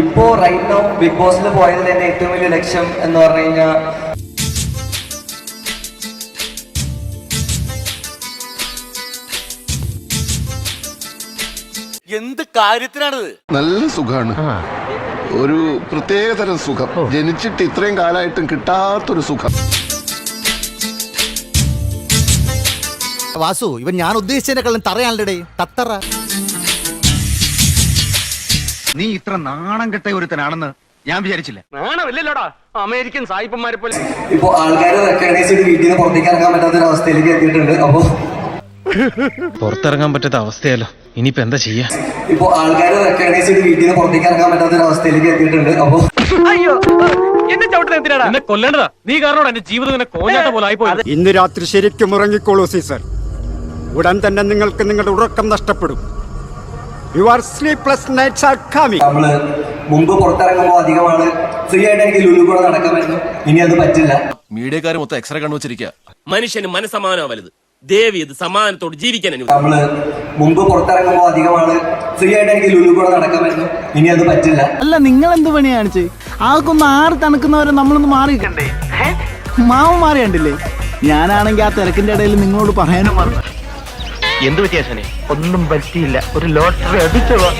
ഇപ്പോ right no big ബോസിൽ പോയതിൽ എന്റെ ഏറ്റവും വലിയ ലക്ഷ്യം എന്ന് പറഞ്ഞു കഴിഞ്ഞാൽ എന്ത് കാര്യത്തിനാണിത്? നല്ല സുഖാണ്. ഒരു പ്രത്യേക തരം സുഖം. ജനിച്ചിട്ട് ഇത്രയും കാലമായിട്ടും കിട്ടാത്തൊരു സുഖം. വാസു ഇവൻ ഞാൻ ഉദ്ദേശിച്ചതിനെക്കാളും തറയാണല്ലേ തത്തറ. നീ ഇത്ര നാണം കെട്ട ഒരുത്തനാണെന്ന് ഞാൻ വിചാരിച്ചില്ല. നാണമില്ലല്ലോടാ. അമേരിക്കൻ സായിപ്പന്മാരെ പോലെ. ഇപ്പൊ ആൾക്കാരെ റെക്കഗ്നൈസ് ചെയ്ത് വീട്ടിൽ നിന്ന് പുറത്തേക്ക് ഇറങ്ങാൻ പറ്റാത്ത ഒരു അവസ്ഥയിലേക്ക് എത്തിയിട്ടുണ്ട്. അപ്പോ പുറത്തിറങ്ങാൻ പറ്റാത്ത അവസ്ഥയല്ലോ. ഇനിയിപ്പോ എന്താ ചെയ്യാ? ഇപ്പൊ ആൾക്കാരെ റെക്കഗ്നൈസ് ചെയ്ത് വീട്ടിൽ നിന്ന് പുറത്തേക്ക് ഇറങ്ങാൻ പറ്റാത്ത ഒരു അവസ്ഥയിലേക്ക് എത്തിയിട്ടുണ്ട്. അപ്പോ അയ്യോ എന്നെ ചവിട്ടുന്നത് എന്തിനാടാ? എന്നെ കൊല്ലേണ്ടതാ. നീ കാരണം എന്റെ ജീവിതം ഇങ്ങനെ കോഞ്ഞാട്ട പോലെ ആയിപ്പോയി ഇന്ന് രാത്രി ശരിക്കും ഉറങ്ങിക്കോളൂ സീസർ. ഉടൻ തന്നെ നിങ്ങൾക്ക് നിങ്ങളുടെ ഉറക്കം നഷ്ടപ്പെടും. Your sleepless nights are coming നമ്മൾ മുമ്പ് പുറത്തിറങ്ങുമ്പോൾ അധികം ആൾ ഫ്രീ ആയിട്ട് എനിക്ക് ലുലു കൂടെ നടക്കാമായിരുന്നു. ഇനി അത് പറ്റില്ല. മീഡിയക്കാർ മൊത്തം എക്സ്റേ കണ്ണുവച്ചിരിക്കുക മനുഷ്യന് മനസ്സമാനോ വലുത് ദേവി ഇത് സമാധാനത്തോട് ജീവിക്കാൻ നമ്മൾ മുമ്പ് പുറത്തിറങ്ങുമ്പോൾ അധികമാണ് ആൾ ഫ്രീ ആയിട്ട് എനിക്ക് ലുലു കൂടെ നടക്കാമായിരുന്നു. ഇനി അത് പറ്റില്ല. അല്ല നിങ്ങൾ എന്ത് പണി കാണിച്ച് ആർക്കൊന്ന് ആറ് തണുക്കുന്നവരെ നമ്മളൊന്ന് മാറി കണ്ടേ മാവ് മാറി കണ്ടില്ലേ ഞാനാണെങ്കിൽ ആ തിരക്കിന്റെ ഇടയിൽ നിങ്ങളോട് പറയാനും മറന്നു. എന്ത് വ്യത്യാസനെ ഒന്നും പറ്റിയില്ല. ഒരു ലോട്ടറി അടിച്ചതാ.